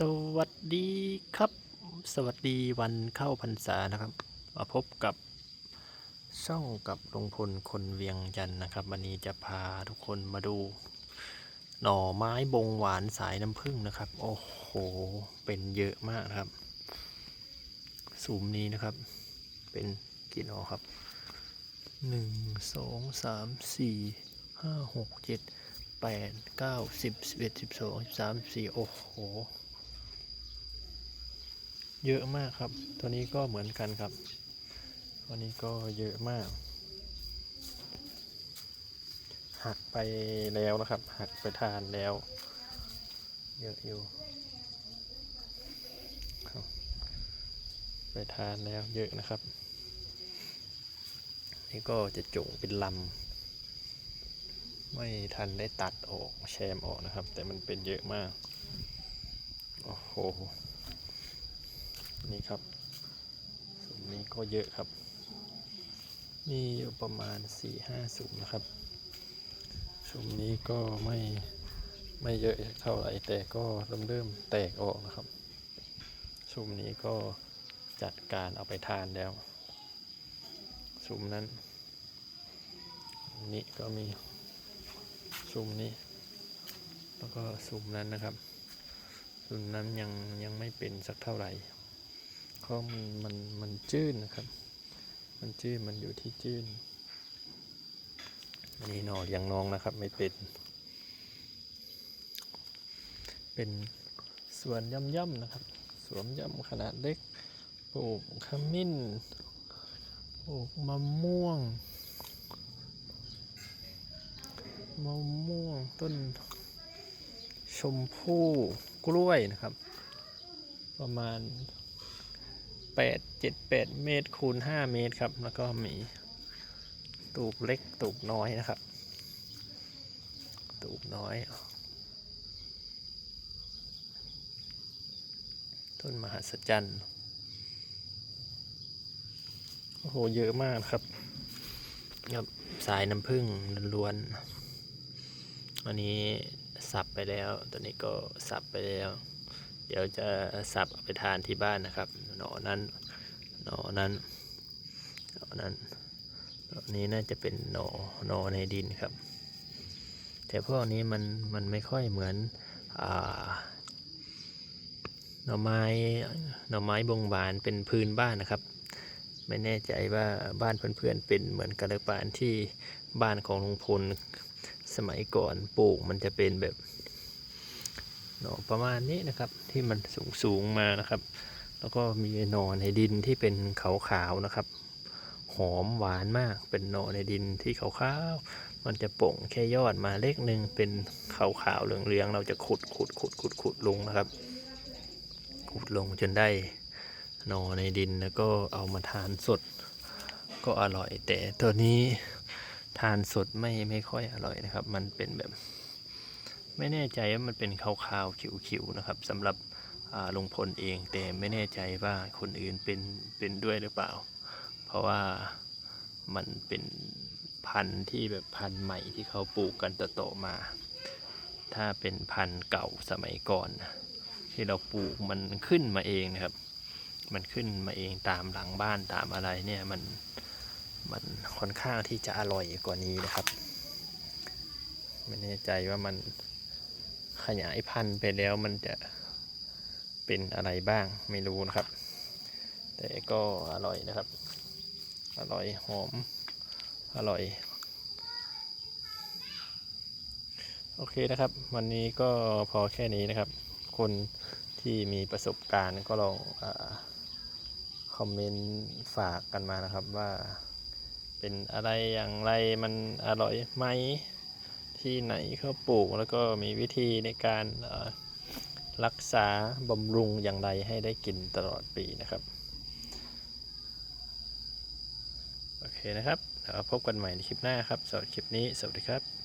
สวัสดีครับ สวัสดีวันเข้าพรรษานะครับ มาพบกับช่องกับลุงพลคนเวียงจันทร์นะครับ วันนี้จะพาทุกคนมาดู หน่อไม้บงหวานสายน้ำผึ้งนะครับ โอ้โห เป็นเยอะมากนะครับสูมนี้นะครับ เป็นกี่หน่อครับหนึ่งสองสามสี่ห้าหกเจ็ดแปดเก้าสิบสิบเอ็ดสิบสองสิบสามสิบสี่โอ้โห เยอะมากครับ ตัวนี้ก็เหมือนกันครับ ตัวนี้ก็เยอะมาก หักไปแล้วนะครับ หักไปทานแล้ว เยอะอยู่ไปทานแล้วเยอะนะครับ นี่ก็จะจุงเป็นลำ ไม่ทันได้ตัดออกแชมออกนะครับ แต่มันเป็นเยอะมาก โอ้โห นี่ครับสุมนี้ก็เยอะครับ มีอยู่ประมาณ4ี่ห้าสุมนะครับสุมนี้ก็ไม่ไม่เยอะเท่าไหร่แต่ก็เริ่มเริ่มแตกออกนะครับสุมนี้ก็จัดการเอาไปทานแล้วสุมนั้นนี่ก็มีซุ่มนี้ แล้วก็ซุ่มนั้นนะครับซุ่มนั้นยังยังไม่เป็นสักเท่าไหร่ เพราะมันมันมันจื้นนะครับ มันจื้นมันอยู่ที่จื้นอันนี้หนอเลี้ยังน้องนะครับไม่เป็น เป็นสวนย่ำๆนะครับ สวนย่ำขนาดเล็ก ปลูกขมิ้น ปลูกมะม่วง มะม่วงต้น ชมพู่กล้วยนะครับ ประมาณ 8 7 8 เมตรคูณ 5 เมตรครับ แล้วก็มีตูบเล็กตูบน้อยนะครับ ตูบน้อย ต้นมหัศจรรย์โอ้โห เยอะมากครับครับสายน้ำผึ้งล้วนๆวันนี้สับไปแล้ว ตัวนี้ก็สับไปแล้ว เดี๋ยวจะสับเอาไปทานที่บ้านนะครับ หน่อนั้น หน่อนั้น หน่อนั้นหน่อนี้น่าจะเป็นหน่อหน่อในดินครับ แต่พวกนี้มันมันไม่ค่อยเหมือนอ่าหน่อไม้หน่อไม้บงบานเป็นพื้นบ้านนะครับ ไม่แน่ใจว่าบ้านเพื่อนๆเป็นเหมือนกันหรือเปล่าที่บ้านของลุงพลสมัยก่อนปลูกมันจะเป็นแบบ หน่อประมาณนี้นะครับ ที่มันสูงสูงๆมานะครับ แล้วก็มีหน่อในดินที่เป็นขาวๆนะครับ หอมหวานมากเป็นหน่อในดินที่ขาวๆมันจะโป่งแค่ยอดมาเล็กหนึ่งเป็นขาวๆเหลืองๆเราจะขุดขุดขุดขุดขุดลงนะครับ ขุดลงจนได้หน่อในดินแล้วก็เอามาทานสด ก็อร่อยแต่ตัวนี้ทานสดไม่ไม่ค่อยอร่อยนะครับ มันเป็นแบบ ไม่แน่ใจว่ามันเป็นขาวๆขิวๆนะครับสำหรับลุงพลเองแต่ไม่แน่ใจว่าคนอื่นเป็นเป็นด้วยหรือเปล่า เพราะว่ามันเป็นพันธุ์ที่แบบพันธุ์ใหม่ที่เขาปลูกกันต่อๆมา ถ้าเป็นพันธุ์เก่าสมัยก่อน ที่เราปลูกมันขึ้นมาเองนะครับ มันขึ้นมาเองตามหลังบ้านตามอะไรเนี่ยมันมันค่อนข้างที่จะอร่อยกว่านี้นะครับ ไม่แน่ใจว่ามัน ขยายพันธุ์ไปแล้วมันจะเป็นอะไรบ้างไม่รู้นะครับ แต่ก็อร่อยนะครับ อร่อยหอม อร่อย โอเคนะครับ วันนี้ก็พอแค่นี้นะครับ คนที่มีประสบการณ์ก็ลองอคอมเมนต์ฝากกันมานะครับว่าเป็นอะไรอย่างไรมันอร่อยไหม ที่ไหนเขาปลูกแล้วก็มีวิธีในการรักษาบำรุงอย่างไรให้ได้กินตลอดปีนะครับ โอเคนะครับแล้วพบกันใหม่ในคลิปหน้าครับสำหรับคลิปนี้ สวัสดีครับ